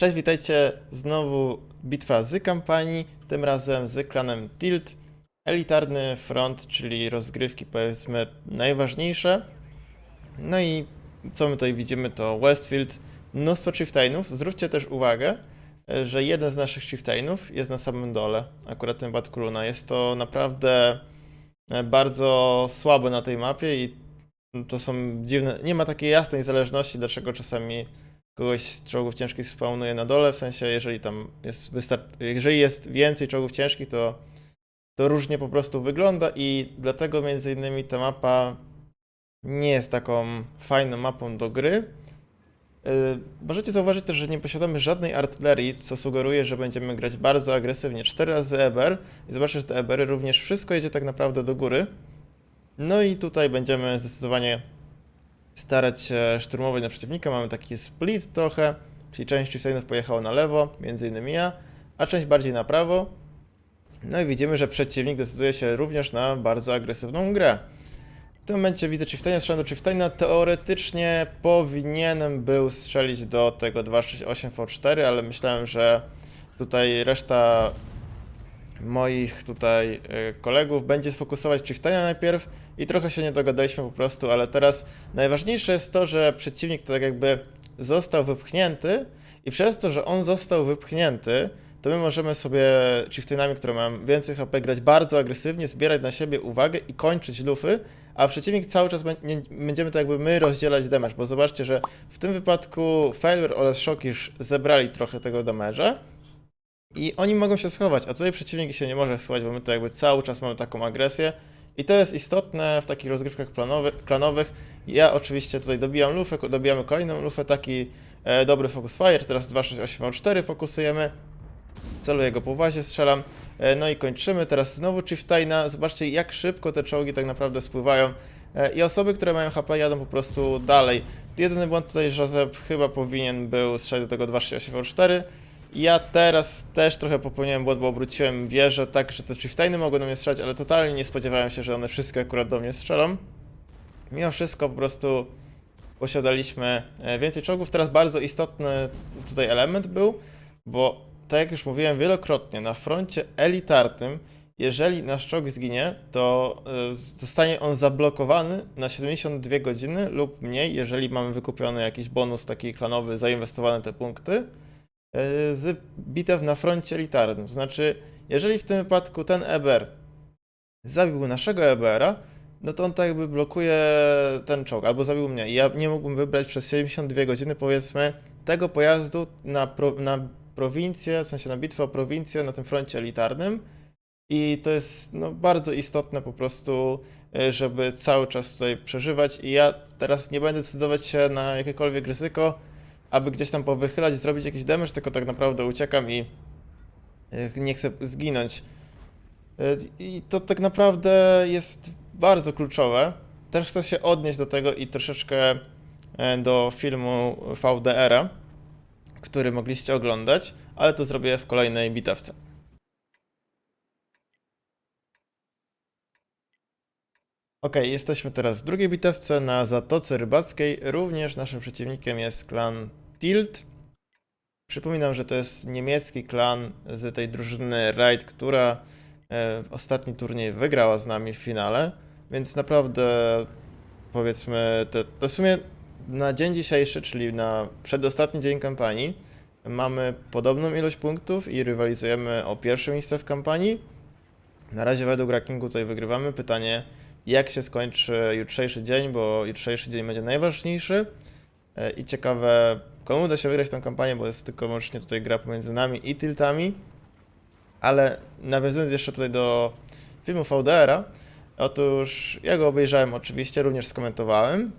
Cześć, witajcie. Znowu bitwa z kampanii, tym razem z klanem Tilt. Elitarny front, czyli rozgrywki powiedzmy najważniejsze. No i co my tutaj widzimy to Westfield, mnóstwo chieftainów. Zwróćcie też uwagę, że jeden z naszych chieftainów jest na samym dole, akurat ten Bad Kuluna. Jest to naprawdę e, bardzo słabe na tej mapie i to są dziwne, nie ma takiej jasnej zależności, dlaczego czasami kogoś z czołgów ciężkich spawnuje na dole, w sensie jeżeli tam jest jeżeli jest więcej czołgów ciężkich, to, to różnie po prostu wygląda i dlatego między innymi ta mapa nie jest taką fajną mapą do gry. Yy, możecie zauważyć też, że nie posiadamy żadnej artylerii, co sugeruje, że będziemy grać bardzo agresywnie. Cztery razy EBR i zobaczcie, że te EBR również wszystko jedzie tak naprawdę do góry. No i tutaj będziemy zdecydowanie starać się szturmować na przeciwnika. Mamy taki split trochę, czyli część chieftainów pojechała na lewo, między innymi ja, a część bardziej na prawo. No i widzimy, że przeciwnik decyduje się również na bardzo agresywną grę. W tym momencie widzę chieftaina, strzelam do chieftaina. Teoretycznie powinienem był strzelić do tego 268 V4, ale myślałem, że tutaj reszta moich tutaj y, kolegów będzie sfokusować chieftaina najpierw i trochę się nie dogadaliśmy po prostu, ale teraz najważniejsze jest to, że przeciwnik tak jakby został wypchnięty i przez to, że on został wypchnięty, to my możemy sobie chieftainami, które mają więcej HP, grać bardzo agresywnie, zbierać na siebie uwagę i kończyć lufy, a przeciwnik cały czas będziemy to jakby my rozdzielać damage, bo zobaczcie, że w tym wypadku Failure oraz Shokish zebrali trochę tego damage'a, i oni mogą się schować, a tutaj przeciwnik się nie może schować, bo my to jakby cały czas mamy taką agresję. I to jest istotne w takich rozgrywkach planowych, klanowych. Ja oczywiście tutaj dobijam lufę, dobijamy kolejną lufę, taki e, dobry focus fire, teraz 268 fokusujemy. Celuję go po uwazie, strzelam. E, no i kończymy. Teraz znowu Chieftaina. Zobaczcie jak szybko te czołgi tak naprawdę spływają. E, I osoby, które mają HP jadą po prostu dalej. Jedyny błąd tutaj, że chyba powinien był strzelić do tego 268 ja teraz też trochę popełniłem błąd, bo obróciłem wieżę tak, że te chieftainy mogły do mnie strzelać, ale totalnie nie spodziewałem się, że one wszystkie akurat do mnie strzelą. Mimo wszystko po prostu posiadaliśmy e, więcej czołgów. Teraz bardzo istotny tutaj element był, bo tak jak już mówiłem wielokrotnie, na froncie elitarnym, jeżeli nasz czołg zginie, to e, zostanie on zablokowany na 72 godziny lub mniej, jeżeli mamy wykupiony jakiś bonus taki klanowy, zainwestowane te punkty z bitew na froncie elitarnym. To znaczy, jeżeli w tym wypadku ten EBR zabił naszego EBR-a, no to on tak jakby blokuje ten czołg, albo zabił mnie. I ja nie mógłbym wybrać przez 72 godziny, powiedzmy, tego pojazdu na, pro, na prowincję, w sensie na bitwę o prowincję na tym froncie elitarnym. I to jest no, bardzo istotne po prostu, y, żeby cały czas tutaj przeżywać. I ja teraz nie będę decydować się na jakiekolwiek ryzyko, aby gdzieś tam powychylać, zrobić jakiś damage, tylko tak naprawdę uciekam i y, nie chcę zginąć. Y, I to tak naprawdę jest bardzo kluczowe. Też chcę się odnieść do tego i troszeczkę e, do filmu VDR-a, który mogliście oglądać, ale to zrobię w kolejnej bitewce. Ok, jesteśmy teraz w drugiej bitewce na Zatoce Rybackiej. Również naszym przeciwnikiem jest klan Tilt. Przypominam, że to jest niemiecki klan z tej drużyny Raid, która e, ostatni turniej wygrała z nami w finale, więc naprawdę powiedzmy, to w sumie na dzień dzisiejszy, czyli na przedostatni dzień kampanii, mamy podobną ilość punktów i rywalizujemy o pierwsze miejsce w kampanii. Na razie według rankingu tutaj wygrywamy. Pytanie, jak się skończy jutrzejszy dzień, bo jutrzejszy dzień będzie najważniejszy. E, I ciekawe, komu uda się wygrać tę kampanię, bo jest tylko wyłącznie tutaj gra pomiędzy nami i Tiltami. Ale nawiązując jeszcze tutaj do filmu VDR-a, otóż ja go obejrzałem oczywiście, również skomentowałem.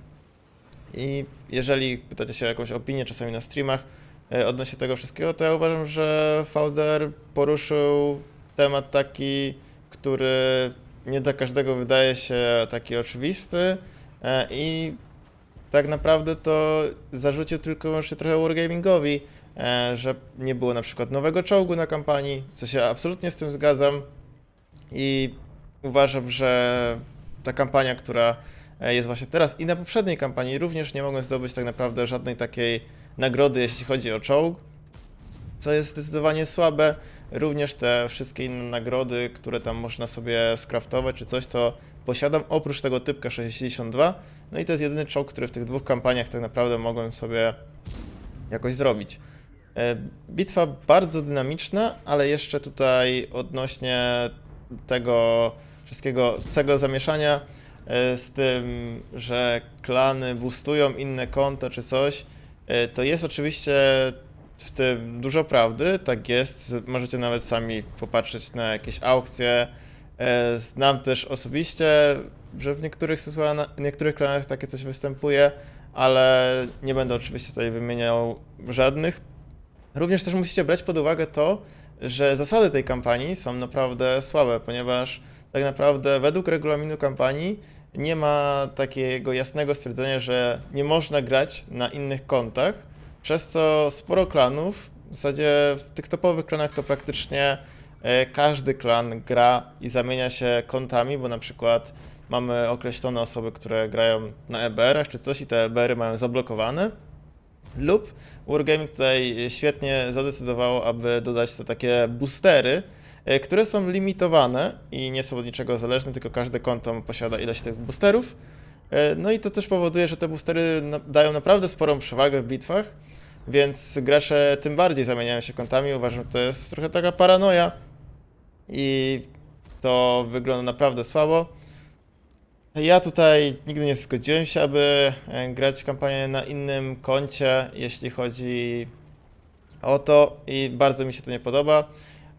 I jeżeli pytacie się o jakąś opinię czasami na streamach e, odnośnie tego wszystkiego, to ja uważam, że VDR poruszył temat taki, który nie dla każdego wydaje się taki oczywisty e, i tak naprawdę to zarzucił tylko wyłącznie trochę Wargamingowi, e, że nie było na przykład nowego czołgu na kampanii, co się absolutnie z tym zgadzam i uważam, że ta kampania, która e, jest właśnie teraz i na poprzedniej kampanii również nie mogłem zdobyć tak naprawdę żadnej takiej nagrody, jeśli chodzi o czołg. co jest zdecydowanie słabe. Również te wszystkie inne nagrody, które tam można sobie skraftować czy coś, to posiadam oprócz tego typka 62. No i to jest jedyny czołg, który w tych dwóch kampaniach tak naprawdę mogłem sobie jakoś zrobić. E, Bitwa bardzo dynamiczna, ale jeszcze tutaj odnośnie tego wszystkiego, całego zamieszania e, z tym, że klany boostują inne konta czy coś, e, to jest oczywiście w tym dużo prawdy, tak jest. Możecie nawet sami popatrzeć na jakieś aukcje. E, Znam też osobiście, że w niektórych, niektórych klanach takie coś występuje, ale nie będę oczywiście tutaj wymieniał żadnych. Również też musicie brać pod uwagę to, że zasady tej kampanii są naprawdę słabe, ponieważ tak naprawdę według regulaminu kampanii nie ma takiego jasnego stwierdzenia, że nie można grać na innych kontach, przez co sporo klanów, w zasadzie w tych topowych klanach to praktycznie każdy klan gra i zamienia się kontami, bo na przykład mamy określone osoby, które grają na EBR-ach czy coś i te EBR-y mają zablokowane. Lub Wargaming tutaj świetnie zadecydowało, aby dodać te takie boostery, e, które są limitowane i nie są od niczego zależne, tylko każde konto posiada ileś tych boosterów. E, No i to też powoduje, że te boostery dają naprawdę sporą przewagę w bitwach, więc gracze tym bardziej zamieniają się kontami. Uważam, że to jest trochę taka paranoja i to wygląda naprawdę słabo. Ja tutaj nigdy nie zgodziłem się, aby e, grać kampanię na innym koncie, jeśli chodzi o to i bardzo mi się to nie podoba,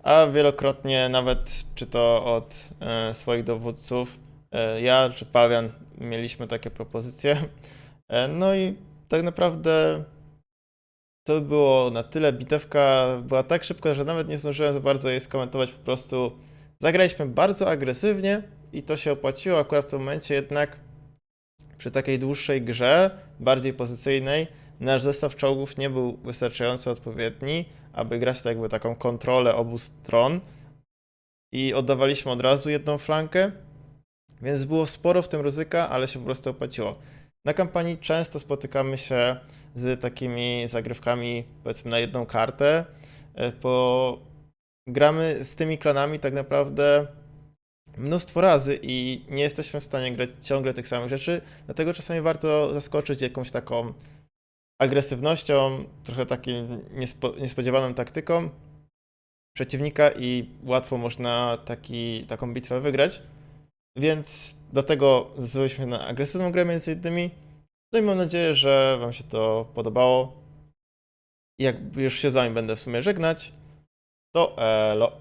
a wielokrotnie nawet czy to od e, swoich dowódców, e, ja czy Pawian mieliśmy takie propozycje. E, no i tak naprawdę to było na tyle. Bitewka była tak szybka, że nawet nie zdążyłem za bardzo jej skomentować. Po prostu zagraliśmy bardzo agresywnie i to się opłaciło akurat w tym momencie, jednak przy takiej dłuższej grze, bardziej pozycyjnej, nasz zestaw czołgów nie był wystarczająco odpowiedni, aby grać tak jakby taką kontrolę obu stron i oddawaliśmy od razu jedną flankę, więc było sporo w tym ryzyka, ale się po prostu opłaciło. Na kampanii często spotykamy się z takimi zagrywkami, powiedzmy na jedną kartę, e, bo gramy z tymi klanami tak naprawdę mnóstwo razy i nie jesteśmy w stanie grać ciągle tych samych rzeczy, dlatego czasami warto zaskoczyć jakąś taką agresywnością, trochę takim niespo, niespodziewaną taktyką przeciwnika i łatwo można taki, taką bitwę wygrać. Więc dlatego zdecydowaliśmy na agresywną grę między innymi. No i mam nadzieję, że Wam się to podobało. Jak już się z Wami będę w sumie żegnać, to elo.